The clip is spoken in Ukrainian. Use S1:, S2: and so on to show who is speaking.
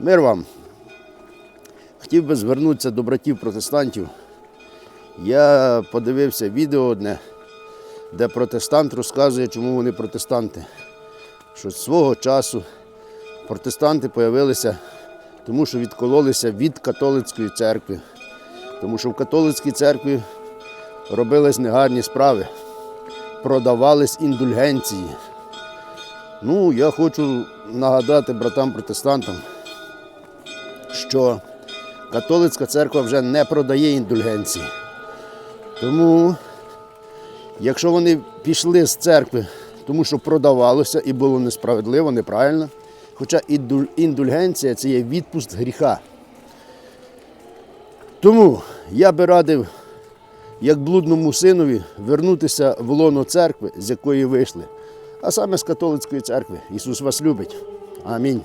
S1: Мир вам. Хотів би звернутися до братів протестантів. Я подивився відео одне, де протестант розказує, чому вони протестанти. Що з свого часу протестанти з'явилися, тому що відкололися від католицької церкви. Тому що в католицькій церкві робились негарні справи, продавались індульгенції. Ну, я хочу нагадати братам-протестантам, що католицька церква вже не продає індульгенції. Тому, якщо вони пішли з церкви, тому що продавалося і було несправедливо, неправильно, хоча індульгенція це є відпуст гріха. Тому я би радив, як блудному синові, вернутися в лоно церкви, з якої вийшли, а саме з католицької церкви. Ісус вас любить. Амінь.